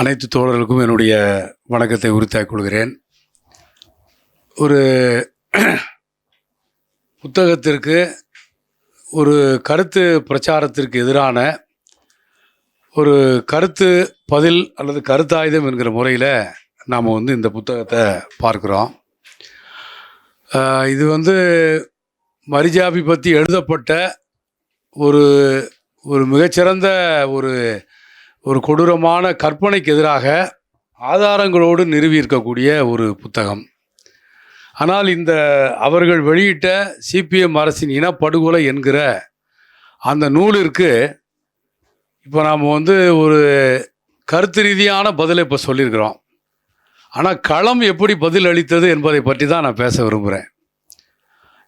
அனைத்து தோழர்களுக்கும் என்னுடைய வணக்கத்தை உரித்தாக்கிக் கொள்கிறேன். ஒரு புத்தகத்திற்கு ஒரு கருத்து பிரச்சாரத்திற்கு எதிரான ஒரு கருத்து பதில் அல்லது கருத்தாயுதம் என்கிற முறையில் நாம் வந்து இந்த புத்தகத்தை பார்க்குறோம். இது வந்து மரிஜாபி பற்றி எழுதப்பட்ட ஒரு ஒரு மிகச்சிறந்த ஒரு ஒரு கொடூரமான கற்பனைக்கு எதிராக ஆதாரங்களோடு நிறுவியிருக்கக்கூடிய ஒரு புத்தகம். ஆனால் இந்த அவர்கள் வெளியிட்ட சிபிஎம் அரசின் இனப்படுகொலை என்கிற அந்த நூலிற்கு இப்போ நாம் வந்து ஒரு கருத்து ரீதியான பதிலை இப்போ சொல்லியிருக்கிறோம். ஆனால் களம் எப்படி பதில் அளித்தது என்பதை பற்றி தான் நான் பேச விரும்புகிறேன்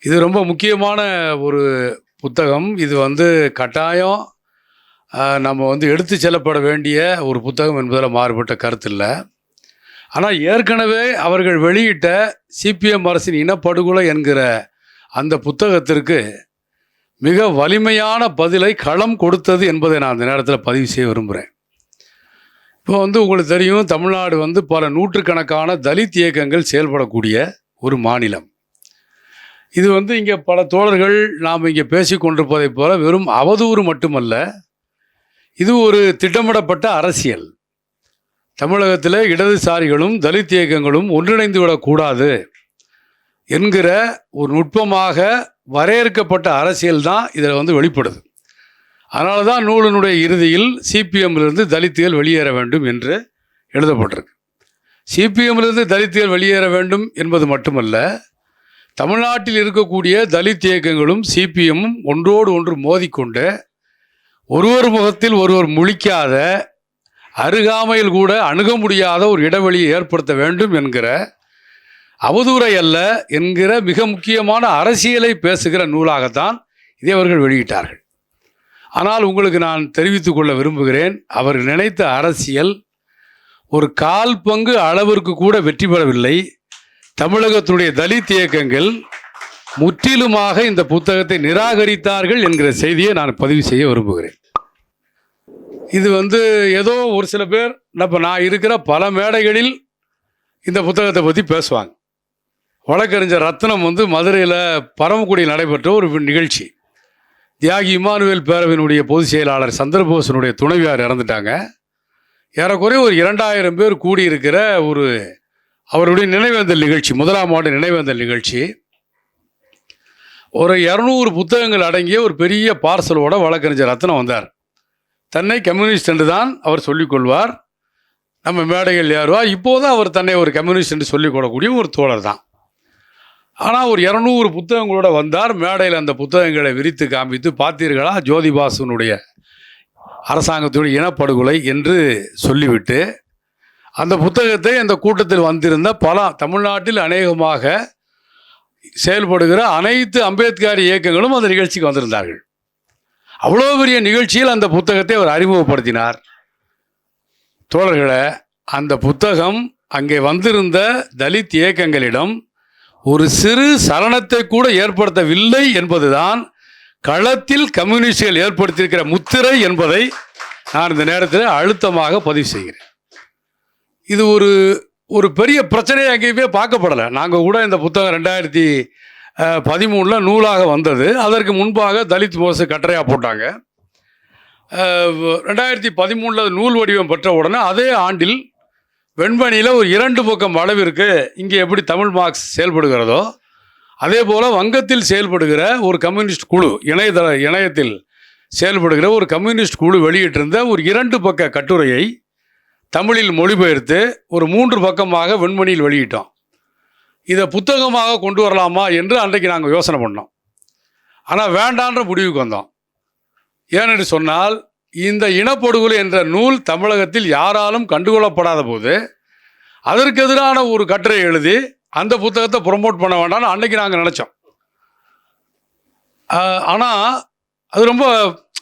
இது ரொம்ப முக்கியமான ஒரு புத்தகம். இது வந்து கட்டாயம். நம்ம வந்து எடுத்து செல்லப்பட வேண்டிய ஒரு புத்தகம் என்பதில் மாறுபட்ட கருத்து இல்லை ஆனால் ஏற்கனவே அவர்கள் வெளியிட்ட சிபிஎம் அரசின் இனப்படுகொலை என்கிற அந்த புத்தகத்திற்கு மிக வலிமையான பதிலை களம் கொடுத்தது என்பதை நான் அந்த நேரத்தில் பதிவு செய்ய விரும்புகிறேன் இப்போ வந்து உங்களுக்கு தெரியும் தமிழ்நாடு வந்து பல நூற்றுக்கணக்கான தலித் இயக்கங்கள் செயல்படக்கூடிய ஒரு மாநிலம். இது வந்து இங்கே பல தோழர்கள் நாம் இங்கே பேசி கொண்டிருப்பதைப் போல வெறும் அவதூறு மட்டுமல்ல இது ஒரு திட்டமிடப்பட்ட அரசியல். தமிழகத்தில் இடதுசாரிகளும் தலித் இயக்கங்களும் ஒன்றிணைந்து விடக்கூடாது என்கிற ஒரு நுட்பமாக வரையறுக்கப்பட்ட அரசியல் தான் இதில் வந்து வெளிப்படுது. அதனால தான் நூலினுடைய இறுதியில் சிபிஎம்மிலிருந்து தலித்துகள் வெளியேற வேண்டும் என்று எழுதப்பட்டிருக்கு. சிபிஎம்மிலிருந்து தலித்துகள் வெளியேற வேண்டும் என்பது மட்டுமல்ல தமிழ்நாட்டில் இருக்கக்கூடிய தலித் இயக்கங்களும் சிபிஎம்மும் ஒன்றோடு ஒன்று மோதிக்கொண்டு ஒருவர் முகத்தில் ஒருவர் முழிக்காத அருகாமையில் கூட அணுக முடியாத ஒரு இடைவெளியை ஏற்படுத்த வேண்டும் என்கிற அவதூறை அல்ல என்கிற மிக முக்கியமான அரசியலை பேசுகிற நூலாகத்தான் இதை அவர்கள் வெளியிட்டார்கள். ஆனால் உங்களுக்கு நான் தெரிவித்துக் கொள்ள விரும்புகிறேன் அவர் நினைத்த அரசியல் ஒரு கால் பங்கு அளவிற்கு கூட வெற்றி பெறவில்லை. தமிழகத்தினுடைய தலித் இயக்கங்கள் முற்றிலுமாக இந்த புத்தகத்தை நிராகரித்தார்கள் என்கிற செய்தியை நான் பதிவு செய்ய விரும்புகிறேன். இது வந்து ஏதோ ஒரு சில பேர் இப்போ நான் இருக்கிற பல மேடைகளில் இந்த புத்தகத்தை பற்றி பேசுவாங்க. வழக்கறிஞர் ரத்னம் வந்து மதுரையில் பரமக்குடியில் நடைபெற்ற ஒரு நிகழ்ச்சி. தியாகி இமானுவேல் பேரவையினுடைய பொதுச் செயலாளர் சந்திரபோசனுடைய துணைவியார் இறந்துட்டாங்க. ஏறக்குறைய ஒரு இரண்டாயிரம் பேர் கூடியிருக்கிற ஒரு அவருடைய நினைவேந்தல் நிகழ்ச்சி முதலாம் ஆண்டு நினைவேந்தல் நிகழ்ச்சி. ஒரு இரநூறு புத்தகங்கள் அடங்கிய ஒரு பெரிய பார்சலோட வழக்கறிஞர் ரத்னம் வந்தார். தன்னை கம்யூனிஸ்ட் என்று தான் அவர் சொல்லிக்கொள்வார். நம்ம மேடைகள் ஏறுவார் இப்போது அவர் தன்னை ஒரு கம்யூனிஸ்ட் என்று சொல்லிக்கொள்ளக்கூடிய ஒரு தோழர் தான். ஆனால் ஒரு இரநூறு புத்தகங்களோட வந்தார். மேடையில் அந்த புத்தகங்களை விரித்து காண்பித்து பார்த்தீர்களா? ஜோதிபாசனுடைய அரசாங்கத்துடைய இனப்படுகொலை என்று சொல்லிவிட்டு அந்த புத்தகத்தை அந்த கூட்டத்தில் வந்திருந்த பல தமிழ்நாட்டில் அநேகமாக செயல்படுகிற அனைத்து அம்பேத்கர் இயக்கங்களும் அந்த நிகழ்ச்சிக்கு வந்திருந்தார்கள். அவ்வளோ பெரிய நிகழ்ச்சியில் அந்த புத்தகத்தை அவர் அறிமுகப்படுத்தினார். தோழர்களை அந்த புத்தகம் அங்கே வந்திருந்த தலித் இயக்கங்களிடம் ஒரு சிறு சலனத்தை கூட ஏற்படுத்தவில்லை என்பதுதான் களத்தில் கம்யூனிஸ்டுகள் ஏற்படுத்தியிருக்கிற முத்திரை என்பதை நான் இந்த நேரத்தில் அழுத்தமாக பதிவு செய்கிறேன். இது ஒரு ஒரு பெரிய பிரச்சனையை எங்கேயுமே பார்க்கப்படலை. நாங்கள் கூட இந்த புத்தகம் ரெண்டாயிரத்தி பதிமூணில் நூலாக வந்தது. அதற்கு முன்பாக தலித் போஸு கட்டுரையாக போட்டாங்க. ரெண்டாயிரத்தி பதிமூணில் நூல் வடிவம் பெற்ற உடனே அதே ஆண்டில் வெண்மணியில் ஒரு இரண்டு பக்கம் அளவிற்கு இங்கே எப்படி தமிழ் மார்க்ஸ் செயல்படுகிறதோ அதே போல் வங்கத்தில் செயல்படுகிற ஒரு கம்யூனிஸ்ட் குழு இணையதள இணையத்தில் செயல்படுகிற ஒரு கம்யூனிஸ்ட் குழு வெளியிட்டிருந்த ஒரு இரண்டு பக்க கட்டுரையை தமிழில் மொழிபெயர்த்து ஒரு மூன்று பக்கமாக வெண்மணியில் வெளியிட்டோம். இதை புத்தகமாக கொண்டு வரலாமா என்று அன்றைக்கு நாங்கள் யோசனை பண்ணோம். ஆனால் வேண்டான்ற முடிவுக்கு வந்தோம். ஏனென்று சொன்னால் இந்த இனப்படுகொலை என்ற நூல் தமிழகத்தில் யாராலும் கண்டுகொள்ளப்படாத போது அதற்கு எதிரான ஒரு கட்டுரை எழுதி அந்த புத்தகத்தை ப்ரொமோட் பண்ண வேண்டாம்னு அன்றைக்கி நாங்கள் நினச்சோம். ஆனால் அது ரொம்ப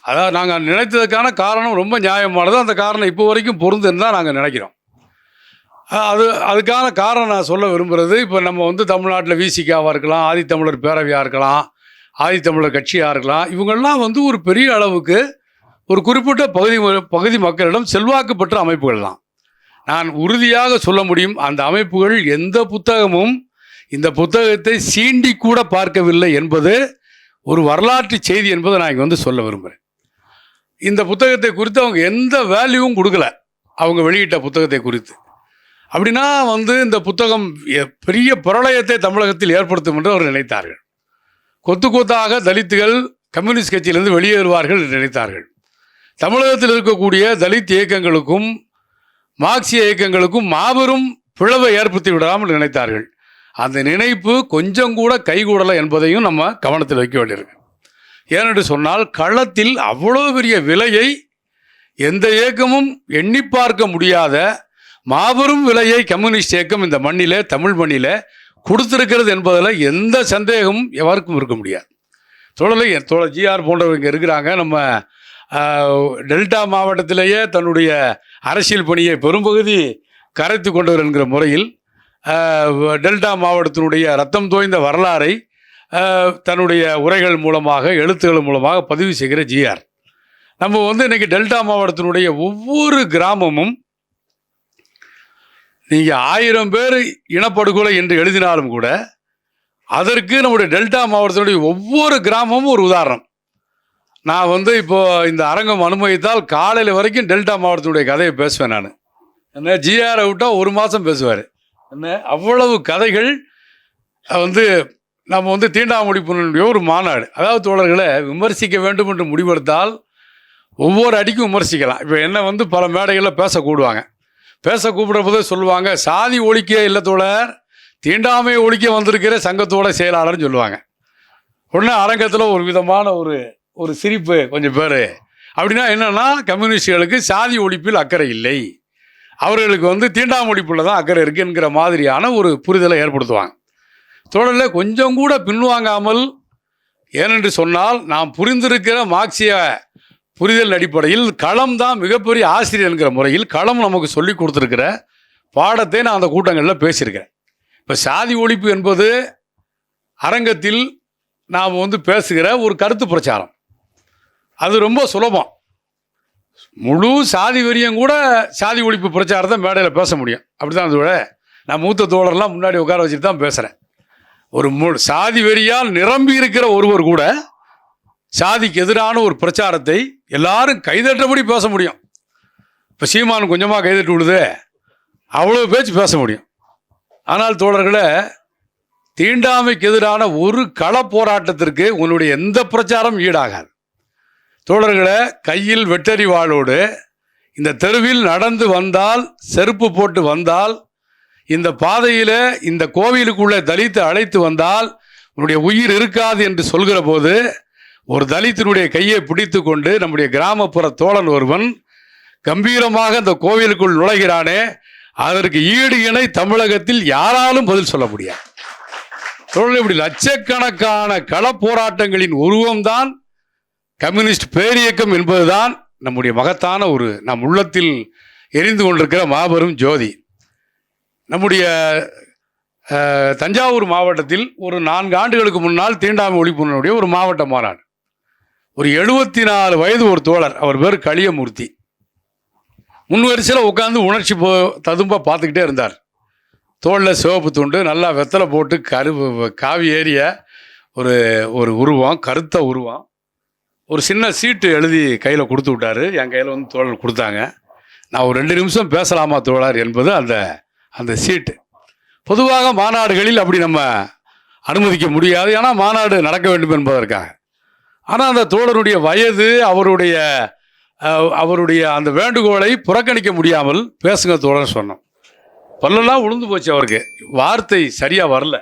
அதாவது நாங்கள் நினைத்ததுக்கான காரணம் ரொம்ப நியாயமானது. அந்த காரணம் இப்போ வரைக்கும் பொருந்துன்னு தான் நாங்கள் நினைக்கிறோம். அது அதுக்கான காரணம் நான் சொல்ல விரும்புகிறது இப்போ நம்ம வந்து தமிழ்நாட்டில் விசிகாவாக இருக்கலாம் ஆதித்தமிழர் பேரவையாக இருக்கலாம் ஆதித்தமிழர் கட்சியாக இருக்கலாம் இவங்கெல்லாம் வந்து ஒரு பெரிய அளவுக்கு ஒரு குறிப்பிட்ட பகுதி ம- பகுதி மக்களிடம் செல்வாக்கு பெற்ற அமைப்புகள் தான் நான் உறுதியாக சொல்ல முடியும் அந்த அமைப்புகள் எந்த புத்தகமும் இந்த புத்தகத்தை சீண்டி கூட பார்க்கவில்லை என்பது ஒரு வரலாற்று செய்தி என்பதை நான் இங்கே வந்து சொல்ல விரும்புகிறேன் இந்த புத்தகத்தை குறித்து அவங்க எந்த வேல்யூவும் கொடுக்கல. அவங்க வெளியிட்ட புத்தகத்தை குறித்து. அப்படின்னா வந்து இந்த புத்தகம் எ- பெரிய பிரளயத்தை தமிழகத்தில் ஏற்படுத்தும் என்று அவர் நினைத்தார்கள். கொத்து கொத்தாக தலித்துகள் கம்யூனிஸ்ட் கட்சியிலிருந்து வெளியேறுவார்கள் என்று நினைத்தார்கள். தமிழகத்தில் இருக்கக்கூடிய தலித் இயக்கங்களுக்கும் மார்க்சிய இயக்கங்களுக்கும் மாபெரும் பிளவை ஏற்படுத்தி விடாமல் நினைத்தார்கள். அந்த நினைப்பு கொஞ்சம் கூட கைகூடலை என்பதையும் நம்ம கவனத்தில் வைக்க வேண்டியிருக்கு. ஏனென்று சொன்னால் களத்தில் அவ்வளோ பெரிய விலையை எந்த இயக்கமும் எண்ணி பார்க்க முடியாத மாபெரும் விலையை கம்யூனிஸ்ட் இயக்கம் இந்த மண்ணிலே தமிழ் மண்ணிலே கொடுத்திருக்கிறது என்பதில் எந்த சந்தேகமும் எவருக்கும் இருக்க முடியாது. தோழலை தோழர் ஜிஆர் போன்றவங்க இருக்கிறாங்க. நம்ம டெல்டா மாவட்டத்திலேயே தன்னுடைய அரசியல் பணியை பெரும்பகுதி கரைத்து கொண்டவர் என்கிற முறையில் டெல்டா மாவட்டத்தினுடைய ரத்தம் தோய்ந்த வரலாறை தன்னுடைய உரைகள் மூலமாக எழுத்துக்கள் மூலமாக பதிவு செய்கிற ஜிஆர் நம்ம வந்து இன்றைக்கி டெல்டா மாவட்டத்தினுடைய ஒவ்வொரு கிராமமும் நீங்கள் ஆயிரம் பேர் இனப்படுகொலை என்று எழுதினாலும் கூட அதற்கு நம்முடைய டெல்டா மாவட்டத்தினுடைய ஒவ்வொரு கிராமமும் ஒரு உதாரணம். நான் வந்து இப்போது இந்த அரங்கம் அனுமதித்தால் காலையில் வரைக்கும் டெல்டா மாவட்டத்தினுடைய கதையை பேசுவேன் நான். என்ன ஜிஆரை விட்டால் ஒரு மாதம் பேசுவார். என்ன அவ்வளவு கதைகள் வந்து நம்ம வந்து தீண்டாமுடிப்பினுடைய ஒரு மாநாடு. அதாவது தோழர்களை விமர்சிக்க வேண்டும் என்று முடிவெடுத்தால் ஒவ்வொரு அடிக்கும் விமர்சிக்கலாம். இப்போ என்ன வந்து பல மேடைகளில் பேச கூடுவாங்க பேச கூப்பிடுற போதே சொல்லுவாங்க சாதி ஒழிக்க இல்லை தோழர் தீண்டாமை ஒழிக்க வந்திருக்கிற சங்கத்தோட செயலாளர்னு சொல்லுவாங்க. உடனே அரங்கத்தில் ஒரு விதமான ஒரு ஒரு சிரிப்பு கொஞ்சம் பேர். அப்படின்னா என்னென்னா கம்யூனிஸ்டுகளுக்கு சாதி ஒழிப்பில் அக்கறை இல்லை. அவர்களுக்கு வந்து தீண்டாமை ஒழிப்பில் தான் அக்கறை இருக்குங்கிற மாதிரியான ஒரு புரிதலை ஏற்படுத்துவாங்க. தொடரில் கொஞ்சம் கூட பின்வாங்காமல் ஏனென்று சொன்னால் நாம் புரிந்திருக்கிற மார்க்சிய புரிதல் அடிப்படையில் களம் தான் மிகப்பெரிய ஆசிரியர் என்கிற முறையில் களம் நமக்கு சொல்லி கொடுத்துருக்கிற பாடத்தை நான் அந்த கூட்டங்களில் பேசியிருக்கிறேன். இப்போ சாதி ஒழிப்பு என்பது அரங்கத்தில் நாம் வந்து பேசுகிற ஒரு கருத்து பிரச்சாரம். அது ரொம்ப சுலபம். முழு சாதி வெறியும் கூட சாதி ஒழிப்பு பிரச்சாரத்தை மேடையில் பேச முடியும். அப்படி தான் அதோட நான் மூத்த தோழர்லாம் முன்னாடி உட்கார வச்சுட்டு தான் பேசுகிறேன் ஒரு மு சாதி வெறியால் நிரம்பி இருக்கிற ஒருவர் கூட சாதிக்கு எதிரான ஒரு பிரச்சாரத்தை எல்லாரும் கைதட்டபடி பேச முடியும். இப்போ சீமான் கொஞ்சமாக கைதட்டு விடுது அவ்வளோ பேச்சு பேச முடியும். ஆனால் தோழர்களே தீண்டாமைக்கு எதிரான ஒரு கள போராட்டத்திற்கு உன்னுடைய எந்த பிரச்சாரம் ஈடாகாது. தோழர்களே கையில் வெட்டறிவாளோடு இந்த தெருவில் நடந்து வந்தால் செருப்பு போட்டு வந்தால் இந்த பாதையில் இந்த கோவிலுக்குள்ளே தலித்து அழைத்து வந்தால் உன்னுடைய உயிர் இருக்காது என்று சொல்கிற போது ஒரு தலித்தினுடைய கையை பிடித்து கொண்டு நம்முடைய கிராமப்புற தோழன் ஒருவன் கம்பீரமாக அந்த கோவிலுக்குள் நுழைகிறானே அதற்கு ஈடு இணை தமிழகத்தில் யாராலும் பதில் சொல்ல முடியாது. தோழர்களே, இப்படி லட்சக்கணக்கான கள போராட்டங்களின் உருவம்தான் கம்யூனிஸ்ட் பேரியக்கம் என்பதுதான் நம்முடைய மகத்தான ஒரு நம் உள்ளத்தில் எரிந்து கொண்டிருக்கிற மாபெரும் ஜோதி. நம்முடைய தஞ்சாவூர் மாவட்டத்தில் ஒரு நான்கு ஆண்டுகளுக்கு முன்னால் தீண்டாமை ஒழிப்புடைய ஒரு மாவட்ட மாநாடு ஒரு எழுபத்தி நாலு வயது ஒரு தோழர் அவர் பேர் களியமூர்த்தி. முன் வரிசையில் உட்காந்து உணர்ச்சி போ ததும்ப பார்த்துக்கிட்டே இருந்தார். தோளில் சிவப்பு துண்டு நல்லா வெத்தலை போட்டு கரு காவி ஏறிய ஒரு ஒரு உருவம் கருத்த உருவம். ஒரு சின்ன சீட்டு எழுதி கையில் கொடுத்து விட்டாரு. என் கையில் வந்து தோழர் கொடுத்தாங்க. நான் ஒரு ரெண்டு நிமிஷம் பேசலாமா தோழர் என்பது அந்த அந்த சீட்டு. பொதுவாக மாநாடுகளில் அப்படி நம்ம அனுமதிக்க முடியாது. ஏன்னா மாநாடு நடக்க வேண்டும் என்பதற்காக. ஆனால் அந்த தோழருடைய வயது அவருடைய அவருடைய அந்த வேண்டுகோளை புறக்கணிக்க முடியாமல் பேசுங்க தோழர் சொன்னோம். பல்லெல்லாம் உளுந்து போச்சு அவருக்கு. வார்த்தை சரியாக வரல.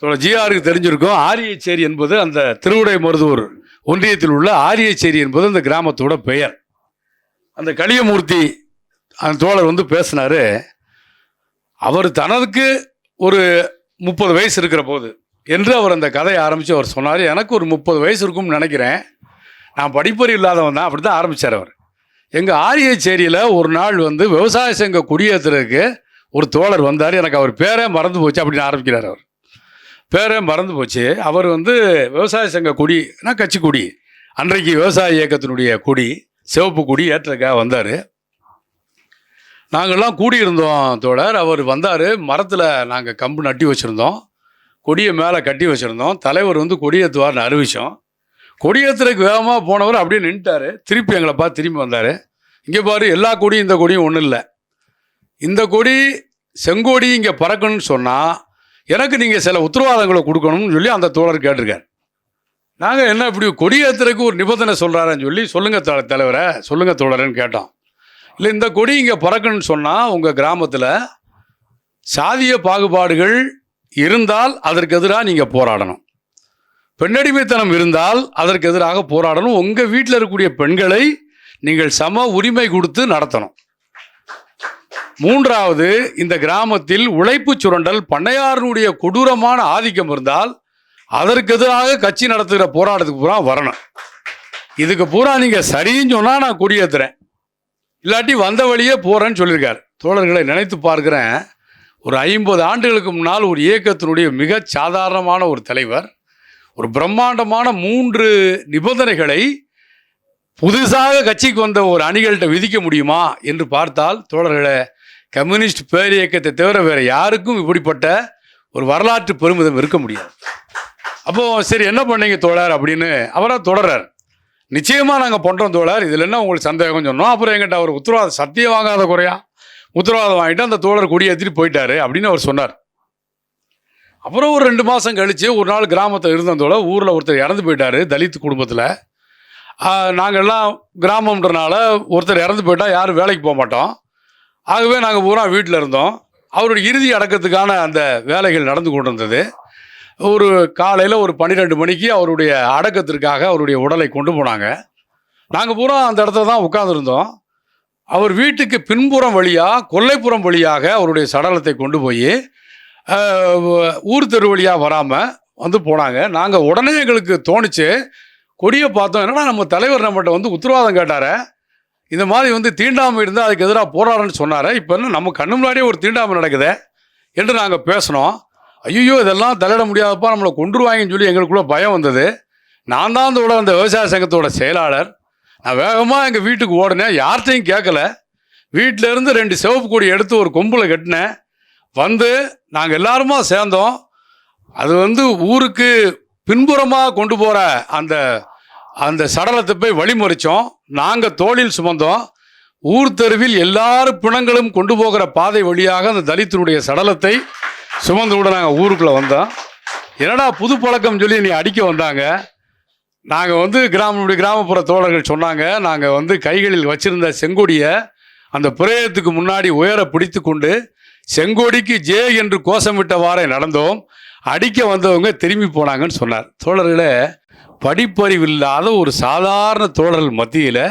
தோழர் ஜிஆருக்கு தெரிஞ்சிருக்கும். ஆரியச்சேரி என்பது அந்த திருவுடை மருதூர் ஒன்றியத்தில் உள்ள ஆரியச்சேரி என்பது அந்த கிராமத்தோட பெயர். அந்த களியமூர்த்தி அந்த தோழர் வந்து பேசினார். அவர் தனதுக்கு ஒரு முப்பது வயசு இருக்கிற போது என்று அவர் அந்த கதையை ஆரம்பித்து அவர் சொன்னார். எனக்கு ஒரு முப்பது வயசு இருக்கும்னு நினைக்கிறேன். நான் படிப்பறி இல்லாதவன் தான். அப்படி தான் ஆரம்பித்தார் அவர். எங்கள் ஆரியச்சேரியில் ஒரு நாள் வந்து விவசாய சங்க குடியேற்றுறதுக்கு ஒரு தோழர் வந்தார். எனக்கு அவர் பேரே மறந்து போச்சு அப்படின்னு ஆரம்பிக்கிறார் அவர். பேரே மறந்து போச்சு. அவர் வந்து விவசாய சங்க கொடினா கட்சி கொடி. அன்றைக்கு விவசாய இயக்கத்தினுடைய கொடி சிவப்பு கொடி ஏற்றக்காக வந்தார். நாங்கள்லாம் கூடியிருந்தோம் தோழர். அவர் வந்தார். மரத்தில் நாங்கள் கம்பு நட்டி வச்சுருந்தோம். கொடியை மேலே கட்டி வச்சுருந்தோம். தலைவர் வந்து கொடியேற்றுவார்னு அறிவித்தோம் கொடியேற்றுறதுக்கு வேகமாக போனவர் அப்படியே நின்ட்டார் திருப்பி எங்களை பார்த்து திரும்பி வந்தார். இங்கே பாரு எல்லா கொடியும் இந்த கொடியும் ஒன்றும் இல்லை. இந்த கொடி செங்கோடி இங்கே பறக்கணும்னு சொன்னால் எனக்கு நீங்கள் சில உத்தரவாதங்களை கொடுக்கணும்னு சொல்லி அந்த தோழர் கேட்டிருக்கார். நாங்கள் என்ன இப்படி கொடியேற்றுறதுக்கு ஒரு நிபந்தனை சொல்கிறாருன்னு சொல்லி சொல்லுங்கள் த தலைவரை சொல்லுங்கள் தோழரன்னு கேட்டோம். இல்லை இந்த கொடி இங்கே பறக்கணும்னு சொன்னால் உங்கள் கிராமத்தில் சாதிய பாகுபாடுகள் இருந்தால் அதற்கு எதிராக நீங்கள் போராடணும். பெண்ணடிமைத்தனம் இருந்தால் அதற்கு எதிராக போராடணும். உங்கள் வீட்டில் இருக்கக்கூடிய பெண்களை நீங்கள் சம உரிமை கொடுத்து நடத்தணும். மூன்றாவது இந்த கிராமத்தில் உழைப்பு சுரண்டல் பண்ணையாரனுடைய கொடூரமான ஆதிக்கம் இருந்தால் அதற்கு எதிராக கட்சி நடத்துகிற போராட்டத்துக்கு பூரா வரணும். இதுக்கு பூரா நீங்கள் சரின்னு சொன்னால் நான் கொடியேற்றுறேன் இல்லாட்டி வந்த வழியே போகிறேன்னு சொல்லியிருக்கார். தோழர்களை நினைத்து பார்க்குறேன். ஒரு ஐம்பது ஆண்டுகளுக்கு முன்னால் ஒரு இயக்கத்தினுடைய மிக சாதாரணமான ஒரு தலைவர் ஒரு பிரம்மாண்டமான மூன்று நிபந்தனைகளை புதுசாக கட்சிக்கு வந்த ஒரு அணிகள்கிட்ட விதிக்க முடியுமா என்று பார்த்தால் தோழர்களை கம்யூனிஸ்ட் பேரியக்கத்தை தவிர வேறு யாருக்கும் இப்படிப்பட்ட ஒரு வரலாற்று பெருமிதம் இருக்க முடியாது. அப்போது சரி என்ன பண்ணீங்க தோழர் அப்படின்னு அவராக தொடர்றார். நிச்சயமாக நாங்கள் பண்ணுறோம் தோழர். இதில் என்ன உங்களுக்கு சந்தேகம் சொன்னோம். அப்புறம் எங்கிட்ட அவர் உத்தரவாதம் சத்தியம் வாங்காத குறையா? உத்தரவாதம் வாங்கிட்டு அந்த தோழர் கொடியேற்றிட்டு போயிட்டாரு அப்படின்னு அவர் சொன்னார். அப்புறம் ஒரு ரெண்டு மாதம் கழித்து ஒரு நாள் கிராமத்தில் இருந்ததோட ஊரில் ஒருத்தர் இறந்து போயிட்டாரு தலித் குடும்பத்தில். நாங்கள்லாம் கிராமம்ன்றனால ஒருத்தர் இறந்து போயிட்டால் யாரும் வேலைக்கு போக மாட்டோம். ஆகவே நாங்கள் பூரா வீட்டில் இருந்தோம். அவருடைய இறுதி அடக்கத்துக்கான அந்த வேலைகள் நடந்து கொண்டு இருந்தது ஒரு காலையில் ஒரு பன்னிரெண்டு மணிக்கு அவருடைய அடக்கத்திற்காக அவருடைய உடலை கொண்டு போனாங்க. நாங்கள் பூரா அந்த இடத்துல தான் உட்காந்துருந்தோம் அவர் வீட்டுக்கு பின்புறம் வழியாக கொல்லைப்புறம் வழியாக அவருடைய சடலத்தை கொண்டு போய் ஊர் தெரு வழியாக வராமல் வந்து போனாங்க. நாங்கள் உடனே எங்களுக்கு தோணுச்சு கொடியை பார்த்தோம். என்னன்னா நம்ம தலைவர் நம்மகிட்ட வந்து உத்தரவாதம் கேட்டார்? இந்த மாதிரி வந்து தீண்டாமை இருந்தால் அதுக்கு எதிராக போராடணும்னு சொன்னார். இப்போ என்ன நம்ம கண்ணு முன்னாடியே ஒரு தீண்டாமை நடக்குது என்று நாங்கள் பேசினோம். ஐயோ இதெல்லாம் தலையிட முடியாதப்பா நம்மளை கொண்டுருவாங்கன்னு சொல்லி எங்களுக்குள்ளே பயம் வந்தது. நான் தான் அந்த அந்த விவசாய சங்கத்தோட செயலாளர். நான் வேகமாக எங்கள் வீட்டுக்கு ஓடினேன். யார்கிட்டையும் கேட்கல. வீட்டிலேருந்து ரெண்டு சிவப்பு கொடி எடுத்து ஒரு கொம்பில் கட்டினேன். வந்து நாங்கள் எல்லாருமா சேர்ந்தோம். அது வந்து ஊருக்கு பின்புறமாக கொண்டு போகிற அந்த அந்த சடலத்தை போய் வழிமறிச்சோம். நாங்கள் தோளில் சுமந்தோம். ஊர் தெருவில் எல்லாரும் பிணங்களும் கொண்டு போகிற பாதை வழியாக அந்த தலித்தினுடைய சடலத்தை சுமந்து கூட நாங்கள் ஊருக்குள்ளே வந்தோம். என்னடா புது பழக்கம் சொல்லி நீ அடிக்க வந்தாங்க? நாங்கள் வந்து கிராம கிராமப்புற தோழர்கள் சொன்னாங்க நாங்கள் வந்து கைகளில் வச்சிருந்த செங்கொடியை அந்த பிரேயத்துக்கு முன்னாடி உயர பிடித்து கொண்டு செங்கொடிக்கு ஜே என்று கோஷமிட்டவாறே நடந்தோம். அடிக்க வந்தவங்க திரும்பி போனாங்கன்னு சொன்னார். தோழர்களே படிப்பறிவில்லாத ஒரு சாதாரண தோழர்கள் மத்தியில்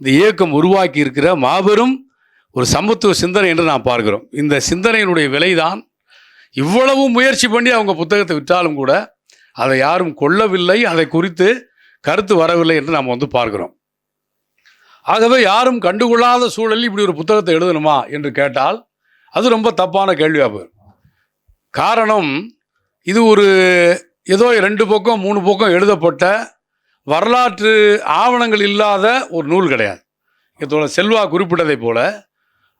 இந்த இயக்கம் உருவாக்கி இருக்கிற மாபெரும் ஒரு சமத்துவ சிந்தனை என்று நாம் பார்க்கிறோம். இந்த சிந்தனையினுடைய விலைதான் இவ்வளவு முயற்சி பண்ணி அவங்க புத்தகத்தை விற்றாலும் கூட அதை யாரும் கொள்ளவில்லை அதை குறித்து கருத்து வரவில்லை என்று நாம் வந்து பார்க்கிறோம். ஆகவே யாரும் கண்டுகொள்ளாத சூழலில் இப்படி ஒரு புத்தகத்தை எழுதணுமா என்று கேட்டால் அது ரொம்ப தப்பான கேள்வியாக போயிடும். காரணம் இது ஒரு ஏதோ ரெண்டு பக்கம் மூணு பக்கம் எழுதப்பட்ட வரலாற்று ஆவணங்கள் இல்லாத ஒரு நூல் கிடையாது. தோழர் செல்வா குறிப்பிட்டதைப் போல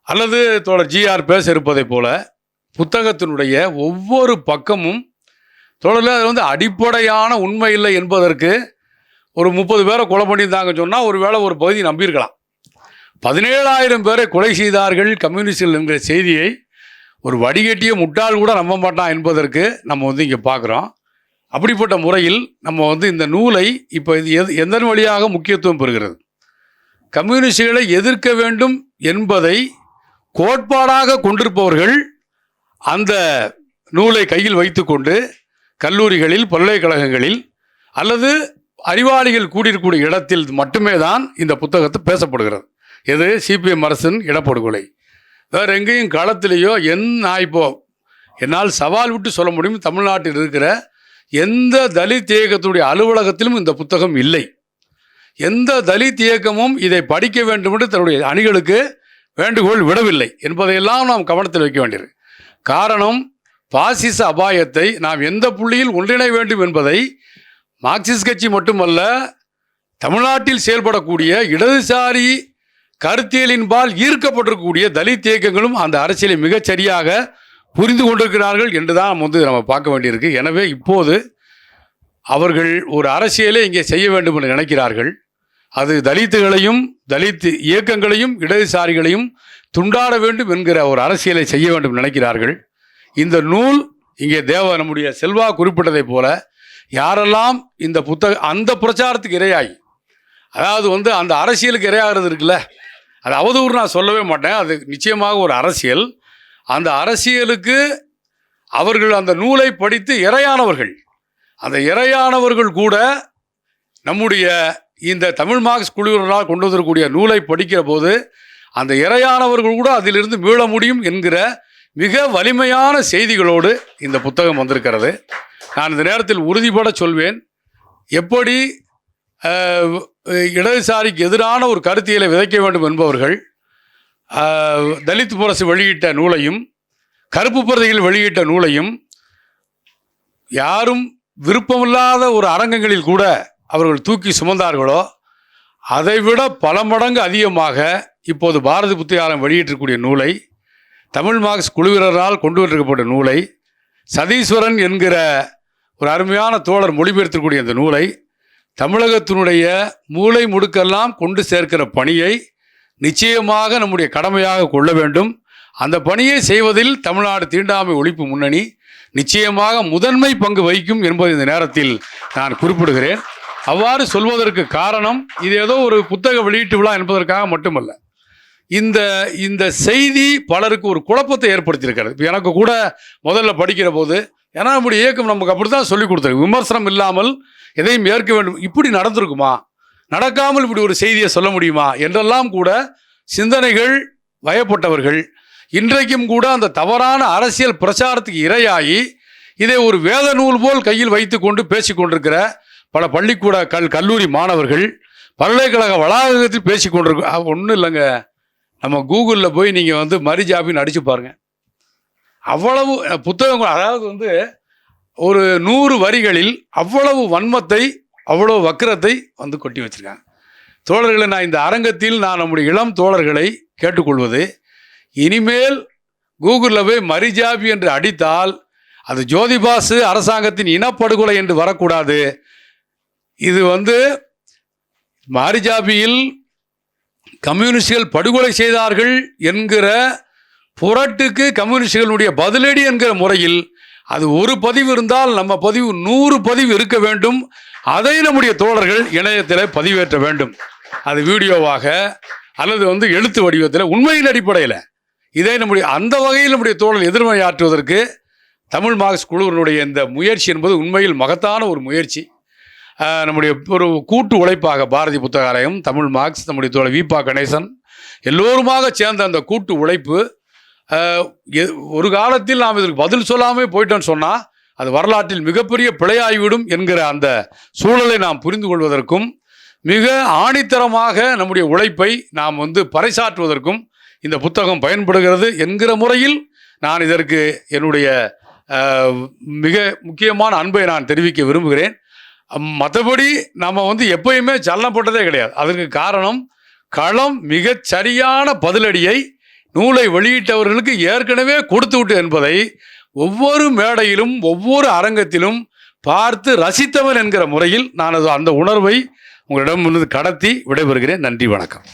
அல்லது தோழர் ஜிஆர் பேச இருப்பதைப் போல புத்தகத்தினுடைய ஒவ்வொரு பக்கமும் தொடரில் அது வந்து அடிப்படையான உண்மை இல்லை என்பதற்கு ஒரு முப்பது பேரை கொலை பண்ணியிருந்தாங்க சொன்னால் ஒரு வேளை ஒரு பகுதி நம்பியிருக்கலாம். பதினேழாயிரம் பேரை கொலை செய்தார்கள் கம்யூனிஸ்டில் என்கிற செய்தியை ஒரு வடிகட்டிய முட்டாள் கூட நம்ப மாட்டான் என்பதற்கு நம்ம வந்து இங்கே பார்க்குறோம் அப்படிப்பட்ட முறையில் நம்ம வந்து இந்த நூலை இப்போ இது எது எந்த வழியாக முக்கியத்துவம் பெறுகிறது? கம்யூனிஸ்டுகளை எதிர்க்க வேண்டும் என்பதை கோட்பாடாக கொண்டிருப்பவர்கள் அந்த நூலை கையில் வைத்துக்கொண்டு கல்லூரிகளில் பல்கலைக்கழகங்களில் அல்லது அறிவாளிகள் கூடியிருக்கக்கூடிய இடத்தில் மட்டுமே தான் இந்த புத்தகத்தை பேசப்படுகிறது. எது? சிபிஎம் அரசின் இடப்படுகொலை. வேறு எங்கேயும் களத்திலேயோ என் இப்போ என்னால் சவால் விட்டு சொல்ல முடியும். தமிழ்நாட்டில் இருக்கிற எந்த தலித் இயக்கத்துடைய அலுவலகத்திலும் இந்த புத்தகம் இல்லை. எந்த தலித் இயக்கமும் இதை படிக்க வேண்டும் என்று தன்னுடைய அணிகளுக்கு வேண்டுகோள் விடவில்லை. என்பதையெல்லாம் நாம் கவனத்தில் வைக்க வேண்டியது. காரணம் பாசிச அபாயத்தை நாம் எந்த புள்ளியில் ஒன்றிணை வேண்டும் என்பதை மார்க்சிஸ்ட் கட்சி மட்டுமல்ல தமிழ்நாட்டில் செயல்படக்கூடிய இடதுசாரி கருத்தியலின்பால் ஈர்க்கப்பட்டிருக்கக்கூடிய தலித் இயக்கங்களும் அந்த அரசியலை மிகச் சரியாக புரிந்து கொண்டிருக்கிறார்கள் என்று தான் நம்ம வந்து நம்ம பார்க்க வேண்டியிருக்கு. எனவே இப்போது அவர்கள் ஒரு அரசியலை இங்கே செய்ய வேண்டும் என்று நினைக்கிறார்கள். அது தலித்துகளையும் தலித் இயக்கங்களையும் இடதுசாரிகளையும் துண்டாட வேண்டும் என்கிற ஒரு அரசியலை செய்ய வேண்டும் நினைக்கிறார்கள். இந்த நூல் இங்கே தேவ நம்முடைய செல்வா குறிப்பிட்டதைப் போல யாரெல்லாம் இந்த புத்தக அந்த பிரச்சாரத்துக்கு இரையாகி அதாவது வந்து அந்த அரசியலுக்கு இரையாகிறது இருக்குல்ல அது அவதூறு நான் சொல்லவே மாட்டேன். அது நிச்சயமாக ஒரு அரசியல். அந்த அரசியலுக்கு அவர்கள் அந்த நூலை படித்து இறையானவர்கள் அந்த இறையானவர்கள் கூட நம்முடைய இந்த தமிழ் மார்க்ஸ் குழுவினரால் கொண்டு வந்திருக்கக்கூடிய நூலை படிக்கிற போது அந்த இறையானவர்கள் கூட அதிலிருந்து மீள முடியும் என்கிற மிக வலிமையான செய்திகளோடு இந்த புத்தகம் வந்திருக்கிறது. நான் இந்த நேரத்தில் உறுதிபட சொல்வேன். எப்படி இடதுசாரிக்கு எதிரான ஒரு கருத்தியலை விதைக்க வேண்டும் என்பவர்கள் தலித் புரசு வெளியிட்ட நூலையும் கருப்பு பிரதிகள் வெளியிட்ட நூலையும் யாரும் விருப்பமில்லாத ஒரு அரங்கங்களில் கூட அவர்கள் தூக்கி சுமந்தார்களோ அதைவிட பல மடங்கு அதிகமாக இப்போது பாரதி புத்தியாரம் வெளியிட்டிருக்கக்கூடிய நூலை தமிழ் மார்க்ஸ் குழுவினரால் கொண்டு வந்திருக்கப்பட்ட நூலை சதீஸ்வரன் என்கிற ஒரு அருமையான தோழர் மொழிபெயர்த்திருக்கக்கூடிய இந்த நூலை தமிழகத்தினுடைய மூளை முடுக்கெல்லாம் கொண்டு சேர்க்கிற பணியை நிச்சயமாக நம்முடைய கடமையாக கொள்ள வேண்டும். அந்த பணியை செய்வதில் தமிழ்நாடு தீண்டாமை ஒழிப்பு முன்னணி நிச்சயமாக முதன்மை பங்கு வகிக்கும் என்பது இந்த நேரத்தில் நான் குறிப்பிடுகிறேன். அவ்வாறு சொல்வதற்கு காரணம் இது ஏதோ ஒரு புத்தக வெளியீட்டு விழா என்பதற்காக மட்டுமல்ல. இந்த இந்த செய்தி பலருக்கு ஒரு குழப்பத்தை ஏற்படுத்தியிருக்கிறது. எனக்கு கூட முதல்ல படிக்கிற போது ஏன்னா நம்முடைய இயக்கம் நமக்கு அப்படி தான் சொல்லிக் கொடுத்துருக்கு. விமர்சனம் இல்லாமல் எதையும் ஏற்க வேண்டும். இப்படி நடந்திருக்குமா? நடக்காமல் இப்படி ஒரு செய்தியை சொல்ல முடியுமா? என்றெல்லாம் கூட சிந்தனைகள் வயப்பட்டவர்கள் இன்றைக்கும் கூட அந்த தவறான அரசியல் பிரச்சாரத்துக்கு இரையாகி இதை ஒரு வேத நூல் போல் கையில் வைத்துக்கொண்டு பேசிக் கொண்டிருக்கிற பல பள்ளிக்கூட கல் கல்லூரி மாணவர்கள் பல்கலைக்கழக வளாகத்தில் பேசிக் கொண்டிருக்க ஒன்றும் இல்லைங்க. நம்ம கூகுளில் போய் நீங்கள் வந்து மரிஜாபின்னு அடித்து பாருங்கள் அவ்வளவு புத்தகங்கள் அதாவது வந்து ஒரு நூறு வரிகளில் அவ்வளவு வன்மத்தை அவ்வளவு வக்கிரத்தை வந்து கொட்டி வச்சுருக்காங்க. தோழர்களை நான் இந்த அரங்கத்தில் நான் நம்முடைய இளம் தோழர்களை கேட்டுக்கொள்வது இனிமேல் கூகுளில் போய் மரிஜாபி என்று அடித்தால் அது ஜோதிபாசு அரசாங்கத்தின் இனப்படுகொலை என்று வரக்கூடாது. இது வந்து மரிஜாபியில் கம்யூனிஸ்டுகள் படுகொலை செய்தார்கள் என்கிற புரட்டுக்கு கம்யூனிஸ்டுகளுடைய பதிலடி என்கிற முறையில் அது ஒரு பதிவு இருந்தால் நம்ம பதிவு நூறு பதிவு இருக்க வேண்டும். அதை நம்முடைய தோழர்கள் இணையத்தில் பதிவேற்ற வேண்டும். அது வீடியோவாக அல்லது வந்து எழுத்து வடிவத்தில் உண்மையின் அடிப்படையில். இதை நம்முடைய அந்த வகையில் நம்முடைய தோழர் எதிர்மறையாற்றுவதற்கு தமிழ் மார்க்ஸ் குழுவினுடைய இந்த முயற்சி என்பது உண்மையில் மகத்தான ஒரு முயற்சி. நம்முடைய ஒரு கூட்டு உழைப்பாக பாரதி புத்தகாலயம் தமிழ் மார்க்ஸ் நம்முடைய தோழர் விபா கணேசன் எல்லோருமாக சேர்ந்த அந்த கூட்டு உழைப்பு எ- ஒரு காலத்தில் நாம் இதற்கு பதில் சொல்லாமல் போயிட்டோன்னு சொன்னால் அது வரலாற்றில் மிகப்பெரிய பிழையாகிவிடும் என்கிற அந்த சூழலை நாம் புரிந்து கொள்வதற்கும் மிக ஆணித்தரமாக நம்முடைய உழைப்பை நாம் வந்து பறைசாற்றுவதற்கும் இந்த புத்தகம் பயன்படுகிறது என்கிற முறையில் நான் இதற்கு என்னுடைய மிக முக்கியமான அன்பை நான் தெரிவிக்க விரும்புகிறேன். மற்றபடி நம்ம வந்து எப்பயுமே சல்லப்பட்டதே கிடையாது. அதற்கு காரணம் களம் மிகச் சரியான பதிலடியை நூலை வெளியிட்டவர்களுக்கு ஏற்கனவே கொடுத்து விட்டு என்பதை ஒவ்வொரு மேடையிலும் ஒவ்வொரு அரங்கத்திலும் பார்த்து ரசித்தவன் என்கிற முறையில் நான் அந்த உணர்வை உங்களிடம் கடத்தி விடைபெறுகிறேன். நன்றி வணக்கம்.